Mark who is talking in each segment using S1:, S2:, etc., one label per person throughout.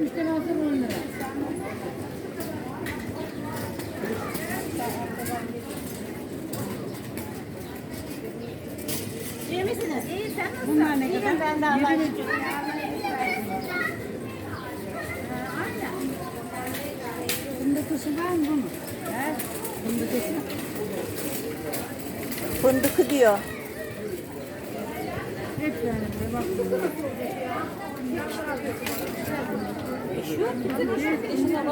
S1: 70 lira alsa 10 lira.
S2: İyi misiniz? İyi sen nasılsın?
S1: Bunlar ne kadar?
S2: İyiyim ben de Allah'a
S1: Yedi
S2: şükür.
S1: Fındıklısı var mı bu mu? He? Fındıklısı.
S3: Fındıkı diyor.
S1: Hep yani buraya bak.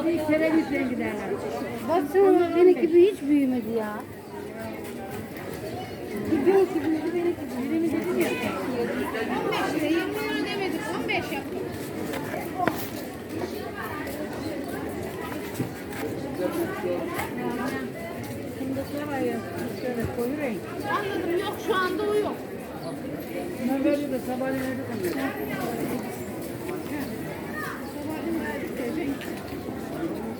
S1: Bir kerevitle giderler.
S4: Baksana benimki bir hiç büyümedi ya. Benimki büyüdü benimki büyüdü.
S1: Birimi dedim ya.
S2: 15 lira 20 lira demedik 15 yaptık.
S1: Fındıklar var ya. Şöyle koyu renk.
S2: Anladım yok şu anda o yok.
S1: Bunlar böyle de sabahleyin verdik onları.
S2: Buradan basit.
S1: Kek var. Fikir bölümünü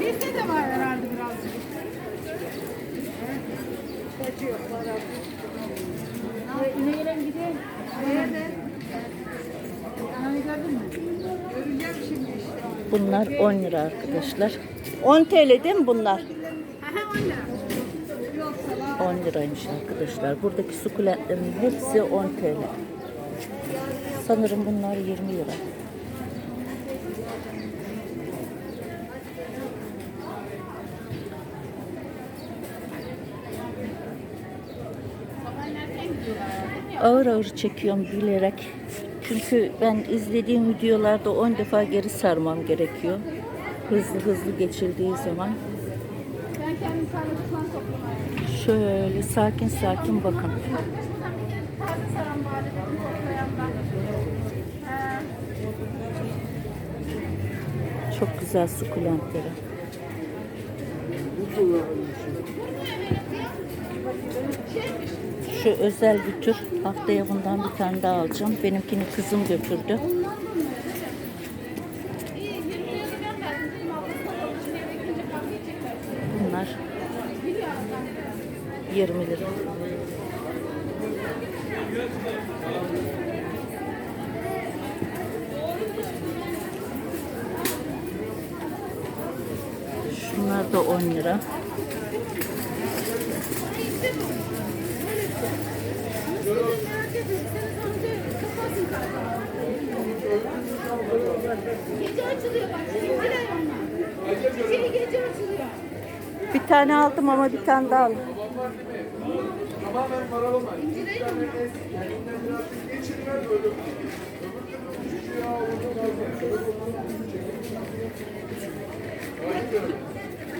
S2: Bizde de var herhalde birazcık.
S1: kaçıyor para. İneğiyle gidelim. Nerede? Hani gördün mü? Göreceğim şimdi işte.
S3: Bunlar 10 lira arkadaşlar. 10 TL değil mi bunlar?
S2: Aha 10 lira.
S3: 10 liraymış arkadaşlar. Buradaki sukulentlerin hepsi 10 TL. Sanırım bunlar 20 lira. Ağır ağır çekiyorum bilerek. Çünkü ben izlediğim videolarda 10 defa geri sarmam gerekiyor. Hızlı hızlı geçildiği zaman. Şöyle sakin sakin bakın. Çok güzel sukulentleri. Şu özel bir tür. Haftaya bundan bir tane daha alacağım. Benimkini kızım götürdü.
S2: İyi 20 lira ben verdim. Dedim abla satalım. Şimdi eve gidince kahve içecekler.
S3: Bunlar 20 lira. Şunlar da 10 lira.
S2: Gece açılıyor bak. Şimdi onlar. Şimdi gece açılıyor.
S3: Bir tane aldım ama bir tane daha aldım.
S5: Tamamen paralamayın. Bir tane es, kendinden birazcık geçirler böyle. Öbür türlü yağı olur. Şöyle konuları çekin. Hayır.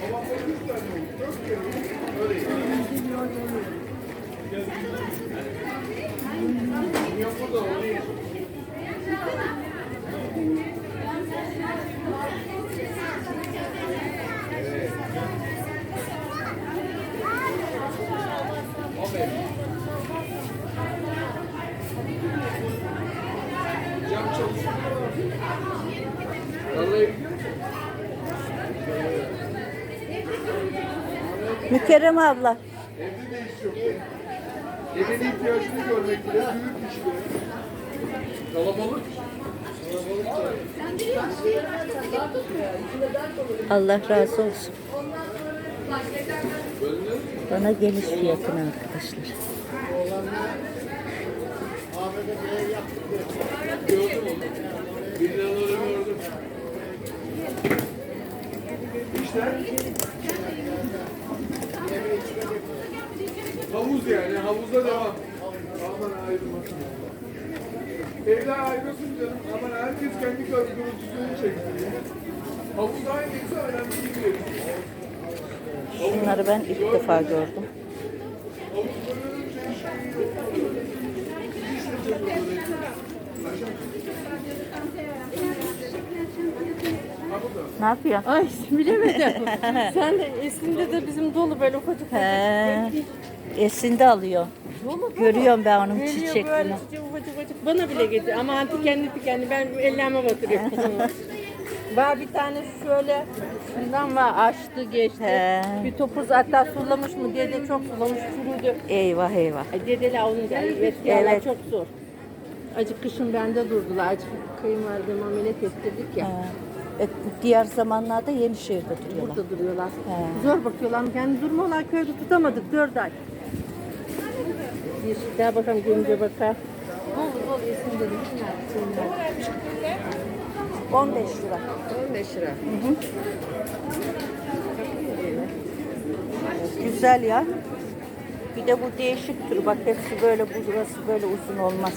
S5: Ama bu üç tane oldu. Dört kere oldu. Öyle yani. Yapı da oluyor. Cam çalışıyor. Vallahi gidiyor musun?
S3: Mükerrem abla.
S5: Evde de iş yok. Evin ihtiyacını görmek bile büyük iş be. Kalabalık.
S3: Allah razı olsun. Bana geliş fiyatını arkadaşlar.
S5: Gördüm onu. Gördüm. İşte. Havuz yani. Havuzda devam. Aman ayrılmasın. Evler ayrılsın canım. Aman herkes kendi gürültüsünü çeksin. Havuz aynıysa önemli değil.
S3: Bunları ben ilk defa gördüm.
S5: Havuz bölününce şey yok. İşte çekiyorlar. Ha burada.
S3: Ne yapıyor?
S4: Ay bilemedim. Sen de Esin'de de bizim dolu böyle ufacık
S3: He. Esin de alıyor. Görüyorum ben onun
S6: böyle
S3: çiçeklerini.
S6: çiçek ufacık ufacık. Bana bile getir. Ama anti kendi tükendi. Ben ellerime batırıyorum. var bir tane şöyle şundan var açtı geçti.
S3: He.
S6: Bir topuz hatta sulamış mı dede çok sulamış çürüdü.
S3: Eyvah eyvah.
S6: Dedeli avını geldi. Evet, evet. Çok zor. Acık kışın bende durdular. Acık kayınvalidemi ameliyat ettirdik ya.
S3: E, diğer zamanlarda Yenişehir'de duruyorlar.
S6: Burada duruyorlar.
S3: He.
S6: Zor bakıyorlar. Yani durmuyorlar köyde tutamadık dört ay. Bir daha bakalım görünce bakar. Bol bol yesin dedim.
S3: 15 lira.
S6: 15 lira.
S3: Güzel ya. Bir de bu değişik tür. Bak hepsi böyle burası böyle uzun olmaz.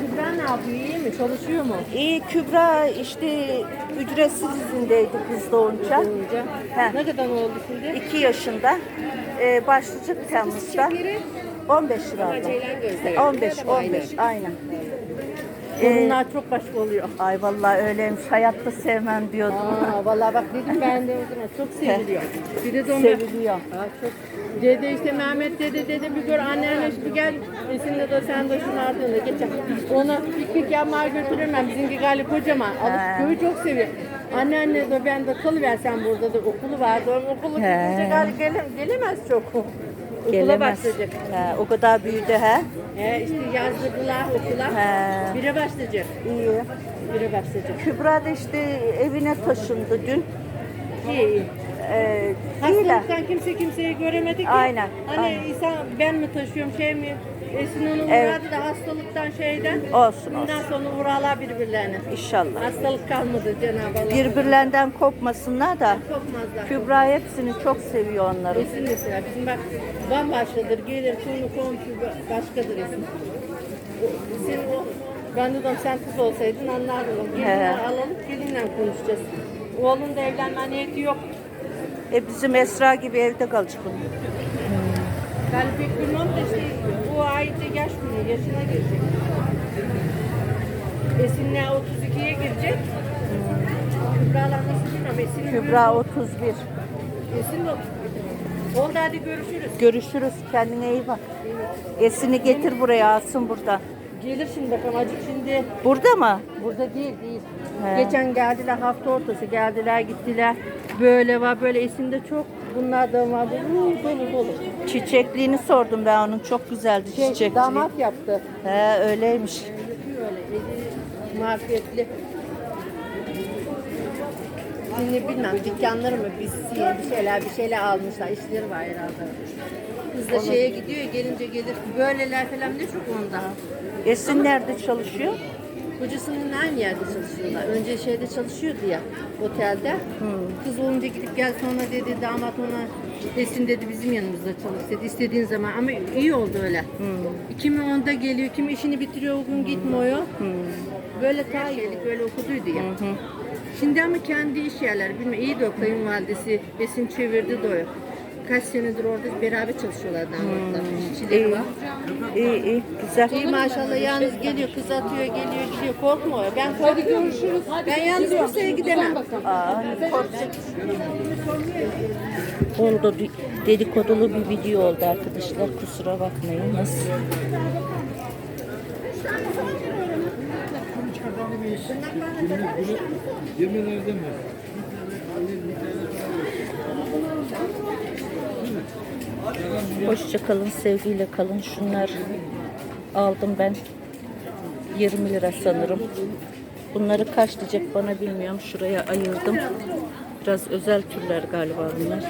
S6: Kübra ne yapıyor? İyi mi? Çalışıyor mu?
S3: İyi Kübra işte ücretsiz izindeydi kız doğunca.
S6: Doğunca.
S3: He.
S6: Ne kadar oldu şimdi?
S3: 2 yaşında. Ee, başlayacak Temmuz'da. 15 lira. aldım.
S6: Ceylan gözleri.
S3: 15, 15 aynen.
S6: Torunlar çok başka oluyor.
S3: Ay vallahi öyleymiş. Hayatta sevmem diyordum.
S6: Aa, vallahi bak dedim ben de o zaman çok seviliyor. Bir de dönme.
S3: Seviliyor.
S6: Aa, çok. Dede işte Mehmet dede dede bir gör annenle bir gel. Esinle de sen de şunu ardında geçer. Ona piknik yapmaya götürürüm Bizimki galiba kocaman. Alıp köyü çok seviyor. Anneanne de ben de kalıversen burada da okulu vardı. O Okulu gidince galiba gele, gelemez çok.
S3: Gelemez.
S6: başlayacak.
S3: He, o kadar büyüdü he.
S6: He, işte yazdırdılar okula.
S3: He.
S6: Bire başlayacak.
S3: İyi.
S6: Bire başlayacak.
S3: Kübra da işte evine taşındı dün.
S6: İyi iyi.
S3: Ee.
S6: Hastalıktan kimse kimseyi göremedi ki.
S3: Aynen,
S6: Hani
S3: aynen.
S6: insan ben mi taşıyorum şey mi? Esin onun
S3: Evet.
S6: uğradı da hastalıktan şeyden.
S3: Olsun,
S6: Bundan
S3: olsun.
S6: sonra uğralar birbirlerine.
S3: İnşallah.
S6: Hastalık kalmadı Cenab-ı Allah.
S3: Birbirlerinden kopmasınlar da.
S6: Kopmazlar.
S3: Kübra hepsini çok seviyor onları.
S6: Esin mesela bizim bak bambaşkadır. Gelir konu komşu başkadır Esin. Senin o ben dedim sen kız olsaydın anlardın. Gelinler alalım gelinle konuşacağız. Oğlun da evlenme niyeti yok.
S3: E bizim Esra gibi evde kalacak onun.
S6: Ben pek bilmem de ayda yaş günü yaşına girecek. Esin'le 32'ye girecek. Kübra'la nasıl bilmiyorum. Esin'in
S3: Kübra 31.
S6: büyüğü- Esin de 31. Oldu hadi görüşürüz.
S3: Görüşürüz. Kendine iyi bak. Esin'i getir buraya alsın burada.
S6: Gelir şimdi bakalım acık şimdi.
S3: Burada mı?
S6: Burada değil değil.
S3: He.
S6: Geçen geldiler hafta ortası geldiler gittiler. Böyle var böyle Esin'de çok bunlar da var. Dolu dolu dolu.
S3: Çiçekliğini sordum ben onun. Çok güzeldi
S6: Şey,
S3: çiçekliği.
S6: damat yaptı.
S3: He öyleymiş.
S6: Böyle eli marifetli. Şimdi bilmem dükkanları mı biz bir şeyler bir şeyler almışlar işleri var herhalde. Kız da şeye gidiyor gelince gelir. Böyleler falan ne çok onda.
S3: Esin nerede çalışıyor?
S6: Kocasının aynı yerde çalışıyorlar. Önce şeyde çalışıyordu ya otelde. Kız olunca gidip gel sonra dedi damat ona Esin dedi bizim yanımızda çalış dedi istediğin zaman ama iyi oldu öyle. Kimi onda geliyor, kimi işini bitiriyor o gün gitmiyor. Böyle ta iyilik böyle okuduydu ya. Şimdi ama kendi iş yerleri bilmiyorum iyi de o kayınvalidesi Esin çevirdi de o. Kaç senedir orada beraber çalışıyorlar damatlar. İşçileri var.
S3: İyi iyi güzel.
S6: İyi maşallah yalnız geliyor kız atıyor geliyor gidiyor korkmuyor. Ben korkuyorum. Ben yalnız kimseye gidemem.
S3: Aa, korkacak. Oldu dedikodulu bir video oldu arkadaşlar. Kusura bakmayın. Nasıl? Hoşça kalın, sevgiyle kalın. Şunlar aldım ben. 20 lira sanırım. Bunları kaç diyecek bana bilmiyorum. Şuraya ayırdım. Biraz özel türler galiba bunlar.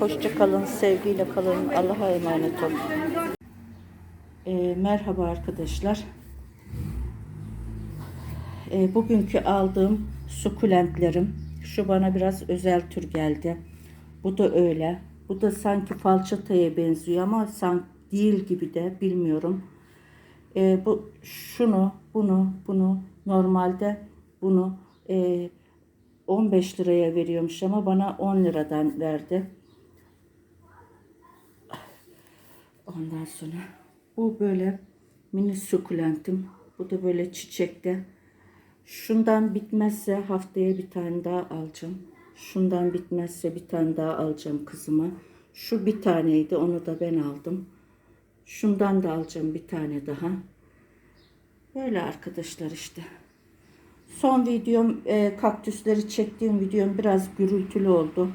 S3: Hoşça kalın, sevgiyle kalın. Allah'a emanet olun. Ee, merhaba arkadaşlar. Ee, bugünkü aldığım sukulentlerim. Şu bana biraz özel tür geldi. Bu da öyle. Bu da sanki falçataya benziyor ama sanki değil gibi de bilmiyorum. Ee, bu şunu, bunu, bunu normalde bunu e, 15 liraya veriyormuş ama bana 10 liradan verdi. Ondan sonra bu böyle mini sukulentim. Bu da böyle çiçekte. Şundan bitmezse haftaya bir tane daha alacağım. Şundan bitmezse bir tane daha alacağım kızıma. Şu bir taneydi onu da ben aldım. Şundan da alacağım bir tane daha. Böyle arkadaşlar işte. Son videom e, kaktüsleri çektiğim videom biraz gürültülü oldu.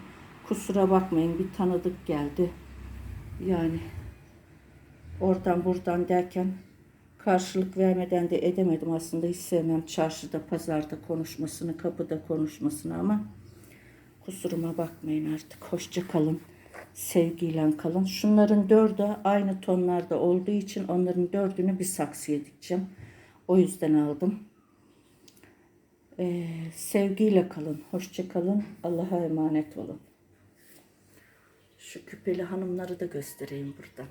S3: Kusura bakmayın bir tanıdık geldi. Yani oradan buradan derken karşılık vermeden de edemedim aslında hiç sevmem çarşıda pazarda konuşmasını kapıda konuşmasını ama kusuruma bakmayın artık. Hoşça kalın. Sevgiyle kalın. Şunların dördü aynı tonlarda olduğu için onların dördünü bir saksıya dikeceğim o yüzden aldım. Ee, sevgiyle kalın. Hoşça kalın. Allah'a emanet olun. Şu küpeli hanımları da göstereyim burada